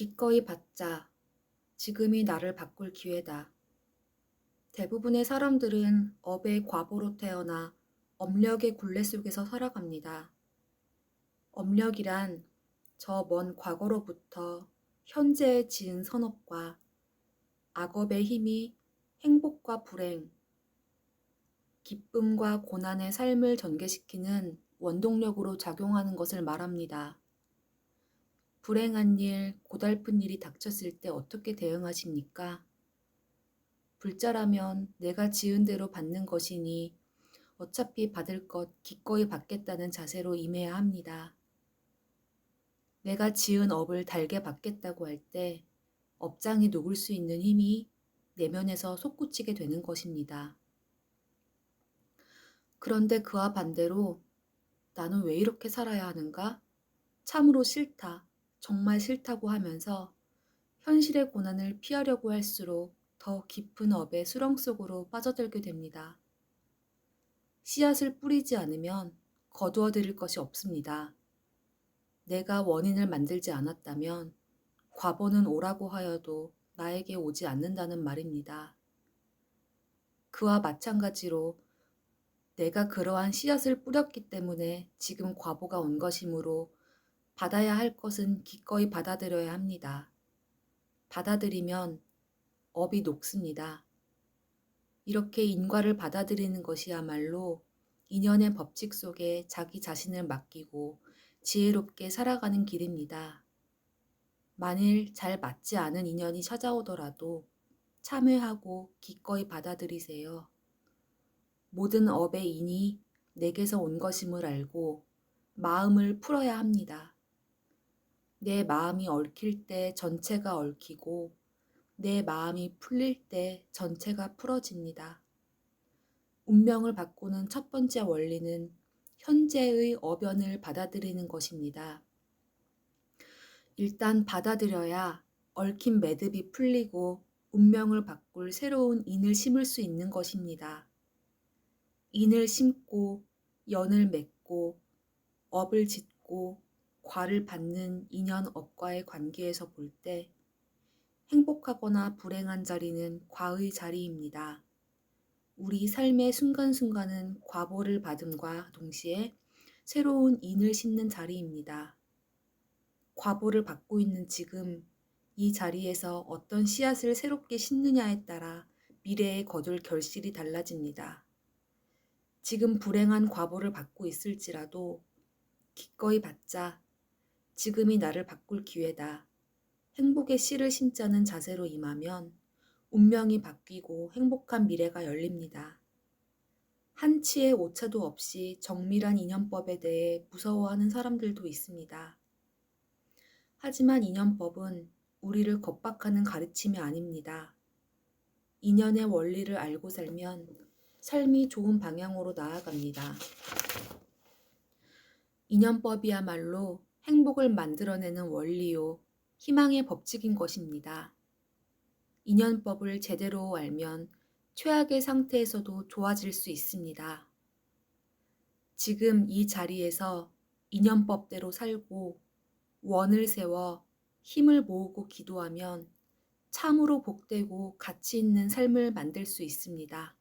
기꺼이 받자. 지금이 나를 바꿀 기회다. 대부분의 사람들은 업의 과보로 태어나 업력의 굴레 속에서 살아갑니다. 업력이란 저 먼 과거로부터 현재에 지은 선업과 악업의 힘이 행복과 불행, 기쁨과 고난의 삶을 전개시키는 원동력으로 작용하는 것을 말합니다. 불행한 일, 고달픈 일이 닥쳤을 때 어떻게 대응하십니까? 불자라면 내가 지은 대로 받는 것이니 어차피 받을 것 기꺼이 받겠다는 자세로 임해야 합니다. 내가 지은 업을 달게 받겠다고 할 때 업장이 녹을 수 있는 힘이 내면에서 솟구치게 되는 것입니다. 그런데 그와 반대로 나는 왜 이렇게 살아야 하는가? 참으로 싫다. 정말 싫다고 하면서 현실의 고난을 피하려고 할수록 더 깊은 업의 수렁 속으로 빠져들게 됩니다. 씨앗을 뿌리지 않으면 거두어 들일 것이 없습니다. 내가 원인을 만들지 않았다면 과보는 오라고 하여도 나에게 오지 않는다는 말입니다. 그와 마찬가지로 내가 그러한 씨앗을 뿌렸기 때문에 지금 과보가 온 것이므로 받아야 할 것은 기꺼이 받아들여야 합니다. 받아들이면 업이 녹습니다. 이렇게 인과를 받아들이는 것이야말로 인연의 법칙 속에 자기 자신을 맡기고 지혜롭게 살아가는 길입니다. 만일 잘 맞지 않은 인연이 찾아오더라도 참회하고 기꺼이 받아들이세요. 모든 업의 인이 내게서 온 것임을 알고 마음을 풀어야 합니다. 내 마음이 얽힐 때 전체가 얽히고 내 마음이 풀릴 때 전체가 풀어집니다. 운명을 바꾸는 첫 번째 원리는 현재의 어변을 받아들이는 것입니다. 일단 받아들여야 얽힌 매듭이 풀리고 운명을 바꿀 새로운 인을 심을 수 있는 것입니다. 인을 심고 연을 맺고 업을 짓고 과를 받는 인연 업과의 관계에서 볼 때 행복하거나 불행한 자리는 과의 자리입니다. 우리 삶의 순간순간은 과보를 받음과 동시에 새로운 인을 심는 자리입니다. 과보를 받고 있는 지금 이 자리에서 어떤 씨앗을 새롭게 심느냐에 따라 미래에 거둘 결실이 달라집니다. 지금 불행한 과보를 받고 있을지라도 기꺼이 받자. 지금이 나를 바꿀 기회다. 행복의 씨를 심자는 자세로 임하면 운명이 바뀌고 행복한 미래가 열립니다. 한치의 오차도 없이 정밀한 인연법에 대해 무서워하는 사람들도 있습니다. 하지만 인연법은 우리를 겁박하는 가르침이 아닙니다. 인연의 원리를 알고 살면 삶이 좋은 방향으로 나아갑니다. 인연법이야말로 행복을 만들어내는 원리요, 희망의 법칙인 것입니다. 인연법을 제대로 알면 최악의 상태에서도 좋아질 수 있습니다. 지금 이 자리에서 인연법대로 살고 원을 세워 힘을 모으고 기도하면 참으로 복되고 가치 있는 삶을 만들 수 있습니다.